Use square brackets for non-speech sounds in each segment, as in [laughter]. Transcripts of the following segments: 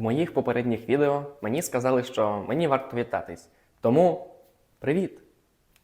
В моїх попередніх відео мені сказали, що мені варто вітатись. Тому привіт!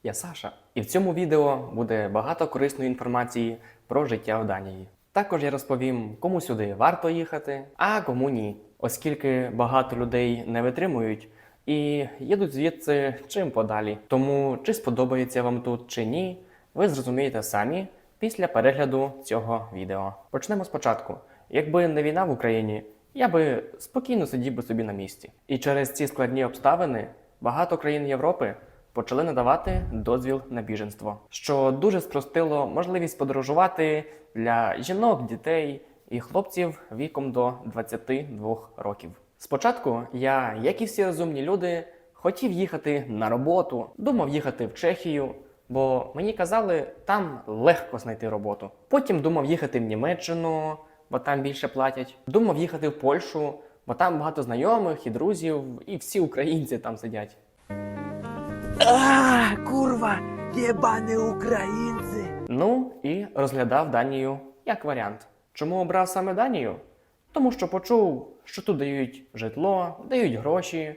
Я Саша. І в цьому відео буде багато корисної інформації про життя в Данії. Також я розповім, кому сюди варто їхати, а кому ні, оскільки багато людей не витримують і їдуть звідси чим подалі. Тому чи сподобається вам тут чи ні, ви зрозумієте самі після перегляду цього відео. Почнемо спочатку. Якби не війна в Україні, я би спокійно сидів би собі на місці. І через ці складні обставини багато країн Європи почали надавати дозвіл на біженство, що дуже спростило можливість подорожувати для жінок, дітей і хлопців віком до 22 років. Спочатку я, як і всі розумні люди, хотів їхати на роботу, думав їхати в Чехію, бо мені казали, там легко знайти роботу. Потім думав їхати в Німеччину, бо там більше платять. Думав їхати в Польщу, бо там багато знайомих і друзів, і всі українці там сидять. А, курва, єбані українці. Ну і розглядав Данію як варіант. Чому обрав саме Данію? Тому що почув, що тут дають житло, дають гроші,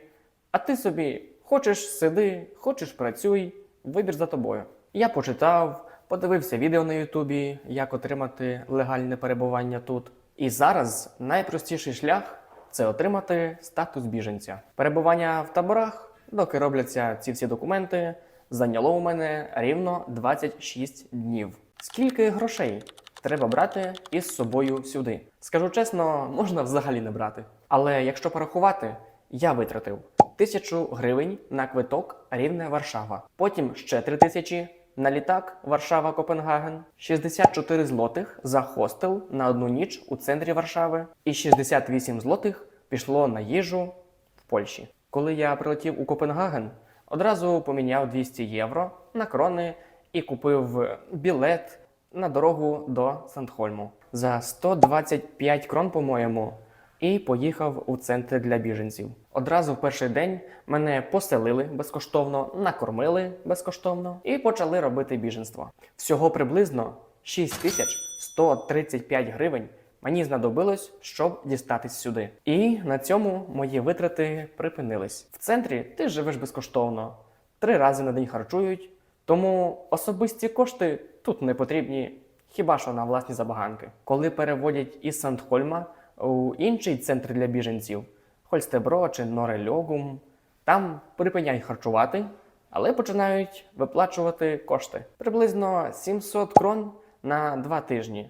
а ти собі хочеш сиди, хочеш працюй, вибір за тобою. Я почитав, подивився відео на Ютубі, як отримати легальне перебування тут. І зараз найпростіший шлях це отримати статус біженця. Перебування в таборах, доки робляться ці всі документи, зайняло у мене рівно 26 днів. Скільки грошей треба брати із собою сюди? Скажу чесно, можна взагалі не брати. Але якщо порахувати, я витратив тисячу гривень на квиток рівне Варшава. Потім ще три тисячі на літак Варшава Копенгаген, 64 злотих за хостел на одну ніч у центрі Варшави, і 68 злотих пішло на їжу в Польщі. Коли я прилетів у Копенгаген, одразу поміняв 200 євро на крони і купив білет на дорогу до Сандхольму за 125 крон, по-моєму, і поїхав у центр для біженців. Одразу в перший день мене поселили безкоштовно, накормили безкоштовно і почали робити біженство. Всього приблизно 6135 гривень мені знадобилось, щоб дістатись сюди. І на цьому мої витрати припинились. В центрі ти живеш безкоштовно, три рази на день харчують, тому особисті кошти тут не потрібні, хіба що на власні забаганки. Коли переводять із Сандхольма у інший центр для біженців Хольстебро чи Норельогум, там припиняють харчувати, але починають виплачувати кошти приблизно 700 крон на два тижні.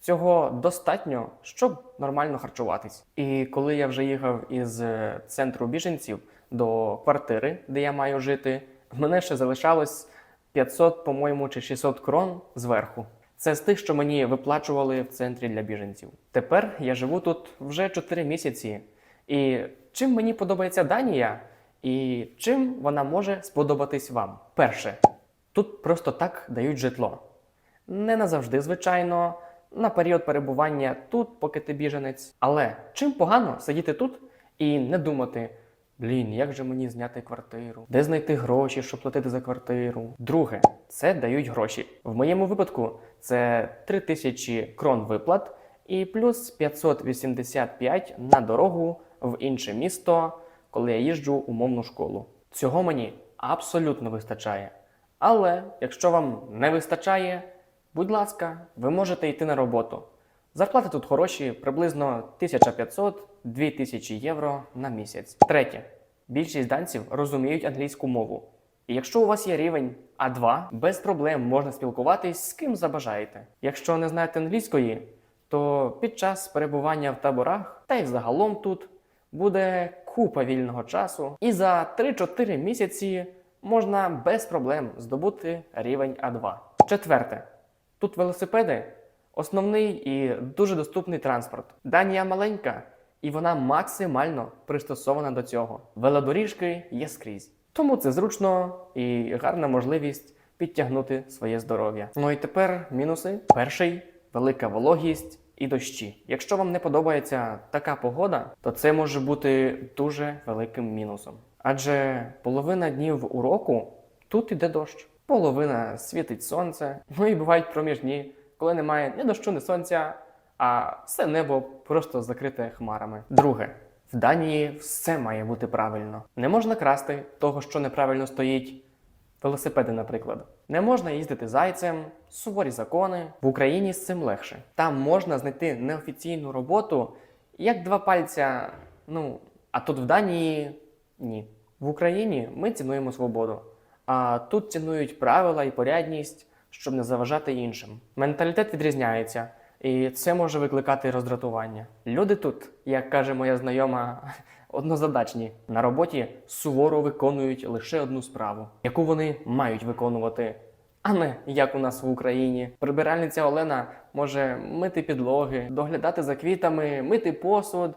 Цього достатньо, щоб нормально харчуватись. І коли я вже їхав із е, центру біженців до квартири, де я маю жити, мене ще залишалось 500, по-моєму, чи 600 крон зверху. Це з тих, що мені виплачували в центрі для біженців. Тепер я живу тут вже 4 місяці. І чим мені подобається Данія, і чим вона може сподобатись вам? Перше, тут просто так дають житло. Не назавжди, звичайно, на період перебування тут, поки ти біженець. Але чим погано сидіти тут і не думати, блін, як же мені зняти квартиру, де знайти гроші, щоб платити за квартиру. Друге, це дають гроші. В моєму випадку це 3000 крон виплат і плюс 585 на дорогу в інше місто, коли я їжджу у мовну школу. Цього мені абсолютно вистачає. Але якщо вам не вистачає, будь ласка, ви можете йти на роботу. Зарплати тут хороші, приблизно 1500-2000 євро на місяць. Третє. Більшість данців розуміють англійську мову. І якщо у вас є рівень А2, без проблем можна спілкуватись з ким забажаєте. Якщо не знаєте англійської, то під час перебування в таборах та й взагалом тут буде купа вільного часу, і за 3-4 місяці можна без проблем здобути рівень А2. Четверте. Тут велосипеди основний і дуже доступний транспорт. Данія маленька, і вона максимально пристосована до цього. Велодоріжки є скрізь. Тому це зручно і гарна можливість підтягнути своє здоров'я. Ну і тепер мінуси. Перший велика вологість і дощі. Якщо вам не подобається така погода, то це може бути дуже великим мінусом. Адже половина днів у року тут іде дощ. Половина світить сонце, ну і бувають проміжні, коли немає ні дощу, ні сонця, а все небо просто закрите хмарами. Друге, В Данії все має бути правильно. Не можна красти того, що неправильно стоїть. Велосипеди, наприклад. Не можна їздити зайцем, суворі закони. В Україні з цим легше. Там можна знайти неофіційну роботу, як два пальця. Ну, а тут в Данії ні. В Україні ми цінуємо свободу, а тут цінують правила і порядність, щоб не заважати іншим. Менталітет відрізняється, і це може викликати роздратування. Люди тут, як каже моя знайома, однозадачні. На роботі суворо виконують лише одну справу, яку вони мають виконувати. А не як у нас в Україні. Прибиральниця Олена може мити підлоги, доглядати за квітами, мити посуд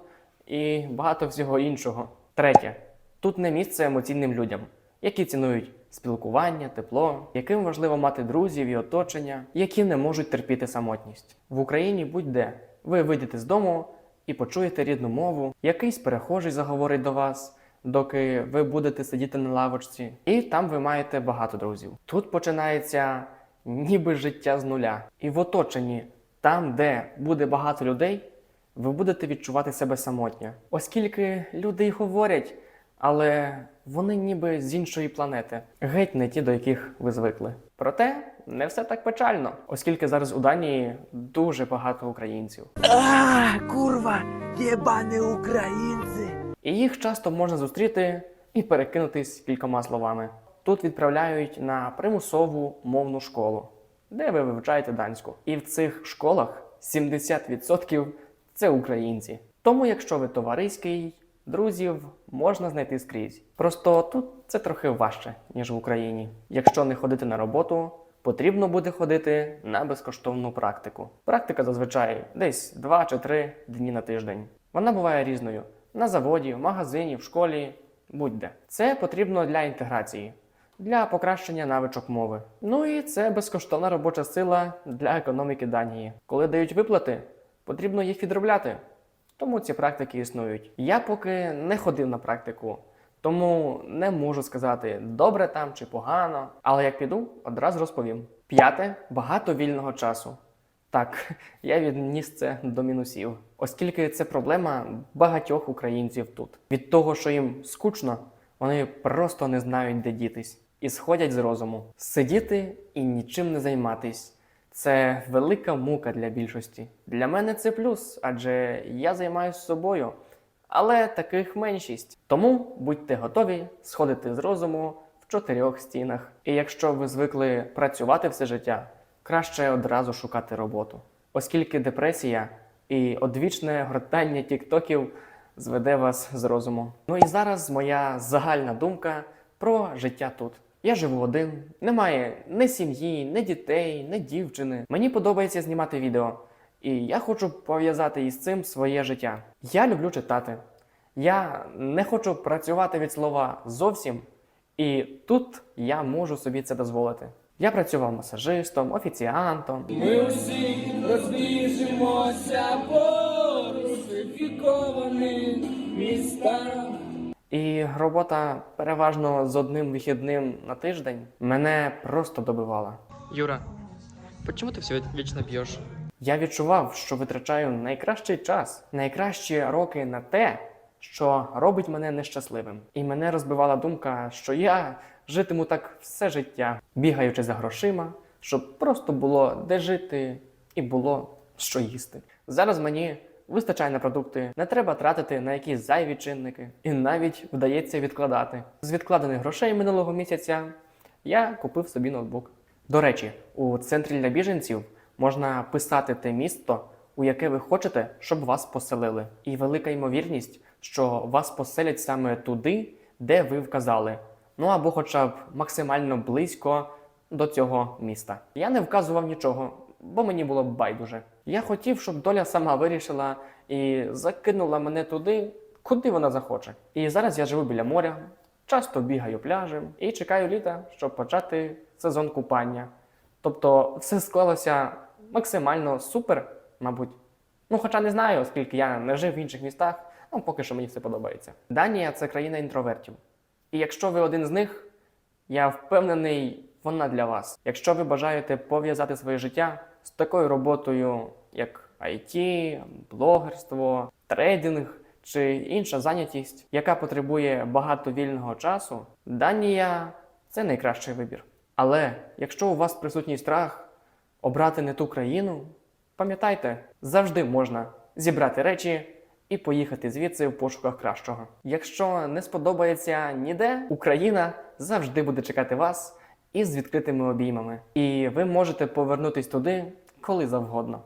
і багато всього іншого. Третє. Тут не місце емоційним людям, які цінують спілкування, тепло, яким важливо мати друзів і оточення, які не можуть терпіти самотність. В Україні будь-де ви вийдете з дому і почуєте рідну мову, якийсь перехожий заговорить до вас, доки ви будете сидіти на лавочці, і там ви маєте багато друзів. Тут починається ніби життя з нуля. І в оточенні, там, де буде багато людей, ви будете відчувати себе самотньо, оскільки люди й говорять, але вони ніби з іншої планети, геть не ті, до яких ви звикли. Проте не все так печально, оскільки зараз у Данії дуже багато українців, А, курва, єбані українці. і їх часто можна зустріти і перекинутись кількома словами. Тут відправляють на примусову мовну школу, де ви вивчаєте данську. І в цих школах 70% це українці. Тому, якщо ви товариський, друзів можна знайти скрізь. Просто тут це трохи важче, ніж в Україні. Якщо не ходити на роботу, потрібно буде ходити на безкоштовну практику. Практика зазвичай десь 2 чи 3 дні на тиждень. Вона буває різною: на заводі, в магазині, в школі, будь-де. Це потрібно для інтеграції. Для покращення навичок мови. Ну і це безкоштовна робоча сила для економіки Данії. Коли дають виплати, потрібно їх відробляти. Тому ці практики існують. Я поки не ходив на практику, тому не можу сказати, добре там чи погано. Але як піду, одразу розповім. П'яте багато вільного часу. Так, [laughs] я відніс це до мінусів, оскільки це проблема багатьох українців тут. Від того, що їм скучно, вони просто не знають, де дітись, і сходять з розуму. Сидіти і нічим не займатись. Це велика мука для більшості. Для мене це плюс, адже я займаюся собою. Але таких меншість. Тому будьте готові сходити з розуму в чотирьох стінах. І якщо ви звикли працювати все життя, краще одразу шукати роботу, оскільки депресія і одвічне гортання тіктоків зведе вас з розуму. Ну і зараз моя загальна думка про життя тут. Я живу один, немає ні сім'ї, ні дітей, ні дівчини. Мені подобається знімати відео, і я хочу пов'язати із цим своє життя. Я люблю читати. Я не хочу працювати від слова зовсім, і тут я можу собі це дозволити. Я працював масажистом, офіціантом. Ми усі розбіжимося по русифікованим містам. І робота переважно з одним вихідним на тиждень мене просто добивала. Юра, почему ты все вечно пьешь? Я відчував, що витрачаю найкращий час, найкращі роки на те, що робить мене нещасливим. І мене розбивала думка, що я житиму так все життя, бігаючи за грошима, щоб просто було де жити і було що їсти. Зараз мені вистачає на продукти, не треба тратити на якісь зайві чинники, і навіть вдається відкладати. З відкладених грошей минулого місяця я купив собі ноутбук. До речі, у центрі для біженців можна писати те місто, у яке ви хочете, щоб вас поселили. І велика ймовірність, що вас поселять саме туди, де ви вказали. Ну або хоча б максимально близько до цього міста. Я не вказував нічого, бо мені було байдуже. Я хотів, щоб доля сама вирішила і закинула мене туди, куди вона захоче. І зараз я живу біля моря, часто бігаю пляжем і чекаю літа, щоб почати сезон купання. Тобто все склалося максимально супер, мабуть. Ну, хоча не знаю, оскільки я не жив в інших містах, ну поки що мені все подобається. Данія це країна інтровертів. І якщо ви один з них, я впевнений, вона для вас. Якщо ви бажаєте пов'язати своє життя з такою роботою, як IT, блогерство, трейдинг чи інша зайнятість, яка потребує багато вільного часу, Данія це найкращий вибір. Але якщо у вас присутній страх обрати не ту країну, пам'ятайте, завжди можна зібрати речі і поїхати звідси в пошуках кращого. Якщо не сподобається ніде, Україна завжди буде чекати вас із відкритими обіймами, і ви можете повернутись туди коли завгодно.